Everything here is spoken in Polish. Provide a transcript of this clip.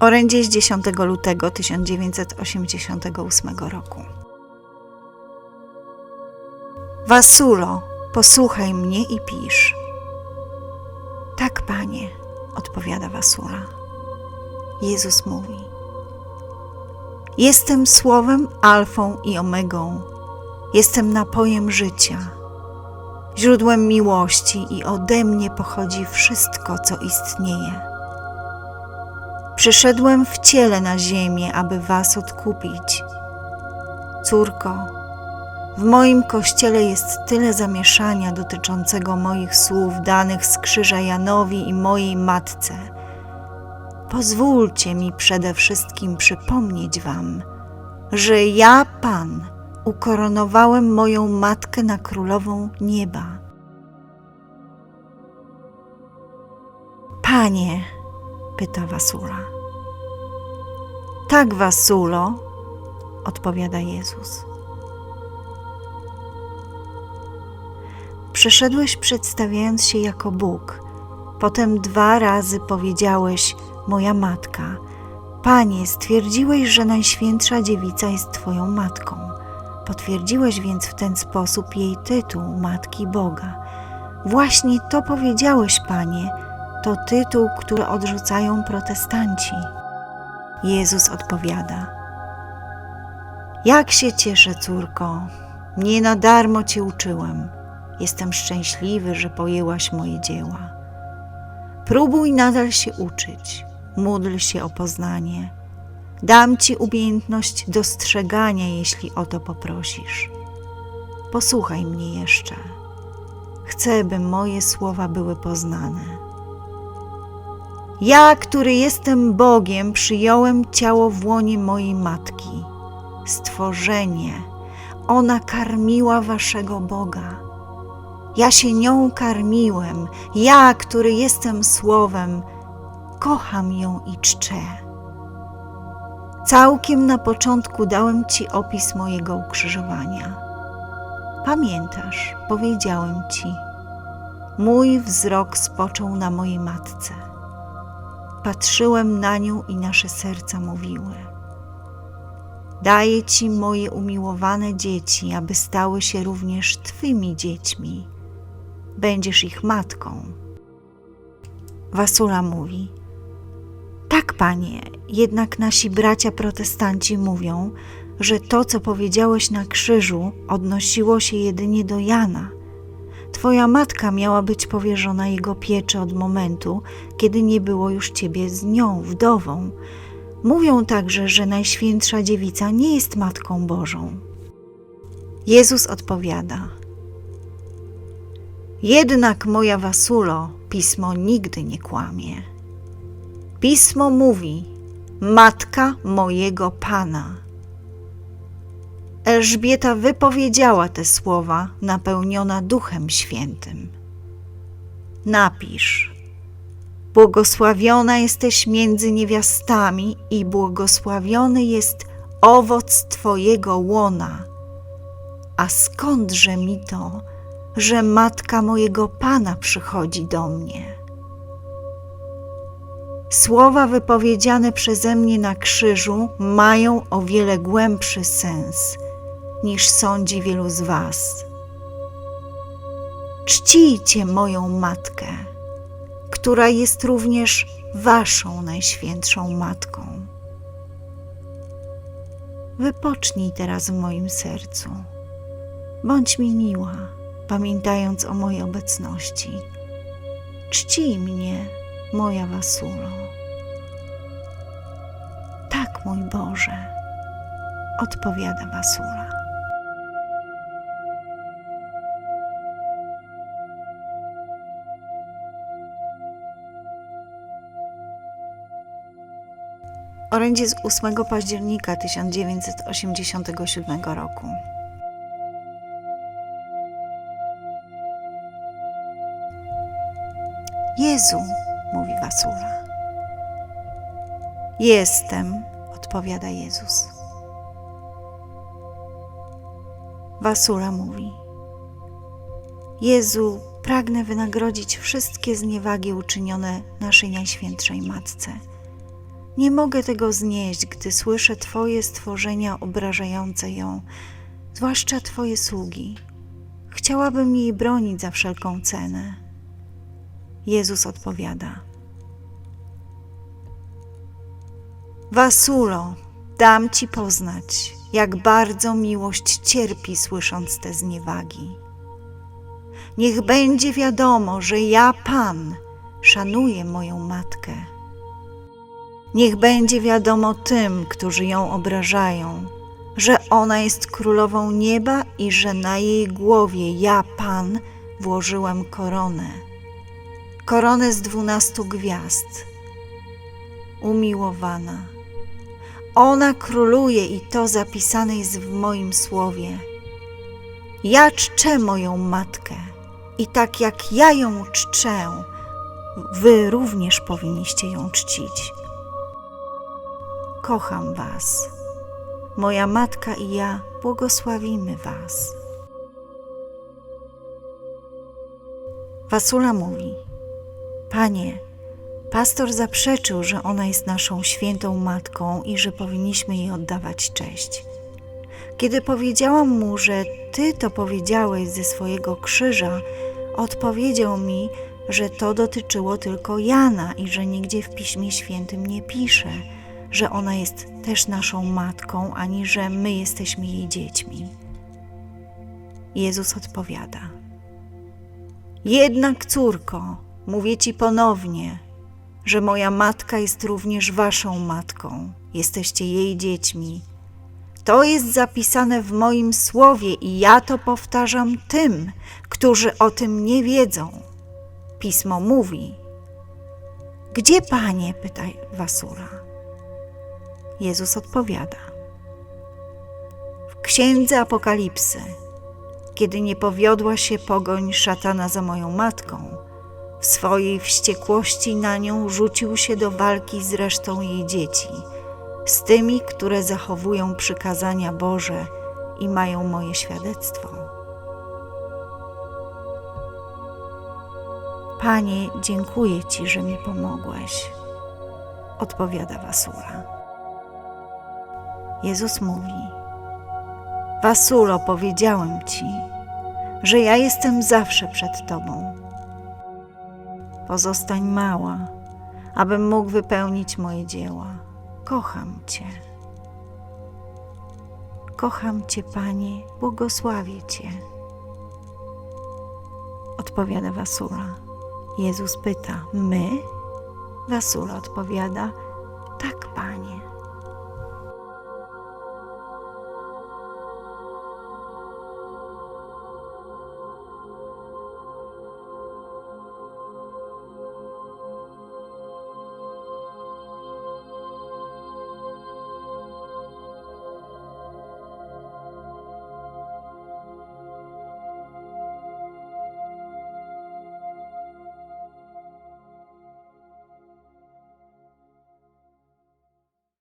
Orędzie z 10 lutego 1988 roku. Wasulo, posłuchaj mnie i pisz. Tak, panie, odpowiada Wasula. Jezus mówi: Jestem słowem Alfą i Omegą, jestem napojem życia, źródłem miłości i ode mnie pochodzi wszystko, co istnieje. Przyszedłem w ciele na ziemię, aby was odkupić. Córko, w moim kościele jest tyle zamieszania dotyczącego moich słów danych z krzyża Janowi i mojej matce. Pozwólcie mi przede wszystkim przypomnieć wam, że ja, Pan, ukoronowałem moją matkę na królową nieba. Panie, pyta Wasula. Tak, Wasulo, odpowiada Jezus. Przyszedłeś przedstawiając się jako Bóg. Potem dwa razy powiedziałeś, moja matka. Panie, stwierdziłeś, że Najświętsza Dziewica jest Twoją matką. Potwierdziłeś więc w ten sposób jej tytuł Matki Boga. Właśnie to powiedziałeś, Panie, to tytuł, który odrzucają protestanci. Jezus odpowiada: Jak się cieszę, córko, nie na darmo cię uczyłem. Jestem szczęśliwy, że pojęłaś moje dzieła. Próbuj nadal się uczyć, módl się o poznanie. Dam ci umiejętność dostrzegania, jeśli o to poprosisz. Posłuchaj mnie jeszcze. Chcę, by moje słowa były poznane. Ja, który jestem Bogiem, przyjąłem ciało w łonie mojej matki. Stworzenie, ona karmiła waszego Boga. Ja się nią karmiłem, ja, który jestem Słowem, kocham ją i czczę. Całkiem na początku dałem Ci opis mojego ukrzyżowania. Pamiętasz, powiedziałem Ci, mój wzrok spoczął na mojej matce. Patrzyłem na nią i nasze serca mówiły. Daję Ci moje umiłowane dzieci, aby stały się również Twymi dziećmi. Będziesz ich matką. Wasula mówi: Tak, panie, jednak nasi bracia protestanci mówią, że to, co powiedziałeś na krzyżu, odnosiło się jedynie do Jana. Twoja matka miała być powierzona jego pieczy od momentu, kiedy nie było już ciebie z nią, wdową. Mówią także, że Najświętsza Dziewica nie jest Matką Bożą. Jezus odpowiada: Jednak, moja Wasulo, pismo nigdy nie kłamie. Pismo mówi: Matka mojego Pana. Elżbieta wypowiedziała te słowa, napełniona Duchem Świętym. Napisz: Błogosławiona jesteś między niewiastami i błogosławiony jest owoc Twojego łona. A skądże mi to, że matka mojego Pana przychodzi do mnie? Słowa wypowiedziane przeze mnie na krzyżu mają o wiele głębszy sens, niż sądzi wielu z Was. Czcijcie moją matkę która jest również Waszą najświętszą matką. Wypocznij teraz w moim sercu. Bądź mi miła, pamiętając o mojej obecności. Czcij mnie, moja Wasulo. Tak, mój Boże, odpowiada Wasula. Orędzie z 8 października 1987 roku. Jezu, mówi Wasula. Jestem, odpowiada Jezus. Wasula mówi: Jezu, pragnę wynagrodzić wszystkie zniewagi uczynione naszej Najświętszej Matce Nie mogę tego znieść, gdy słyszę Twoje stworzenia obrażające ją, zwłaszcza Twoje sługi. Chciałabym jej bronić za wszelką cenę. Jezus odpowiada: Wasulo, dam ci poznać, jak bardzo miłość cierpi, słysząc te zniewagi. Niech będzie wiadomo, że ja, Pan, szanuję moją matkę. Niech będzie wiadomo tym, którzy ją obrażają, że ona jest królową nieba i że na jej głowie ja, Pan, włożyłem koronę. Koronę z dwunastu gwiazd. Umiłowana. Ona króluje i to zapisane jest w moim słowie. Ja czczę moją matkę i tak jak ja ją czczę, wy również powinniście ją czcić. Kocham Was. Moja matka i ja błogosławimy Was. Wasula mówi: Panie, pastor zaprzeczył, że ona jest naszą świętą matką i że powinniśmy jej oddawać cześć. Kiedy powiedziałam mu, że Ty to powiedziałeś ze swojego krzyża, odpowiedział mi, że to dotyczyło tylko Jana i że nigdzie w Piśmie Świętym nie pisze, że ona jest też naszą matką, ani że my jesteśmy jej dziećmi. Jezus odpowiada: Jednak, córko, mówię ci ponownie, że moja matka jest również waszą matką, jesteście jej dziećmi. To jest zapisane w moim słowie i ja to powtarzam tym, którzy o tym nie wiedzą. Pismo mówi. Gdzie panie? pyta Wasura. Jezus odpowiada. W księdze Apokalipsy, kiedy nie powiodła się pogoń szatana za moją matką, w swojej wściekłości na nią rzucił się do walki z resztą jej dzieci, z tymi, które zachowują przykazania Boże i mają moje świadectwo. Panie, dziękuję Ci, że mi pomogłeś, odpowiada Wasura. Jezus mówi: Wasulo, powiedziałem Ci, że ja jestem zawsze przed Tobą. Pozostań mała, abym mógł wypełnić moje dzieła. Kocham Cię. Kocham Cię, Panie, błogosławię Cię. Odpowiada Wasura. Jezus pyta: My? Wasura odpowiada: Tak, Panie.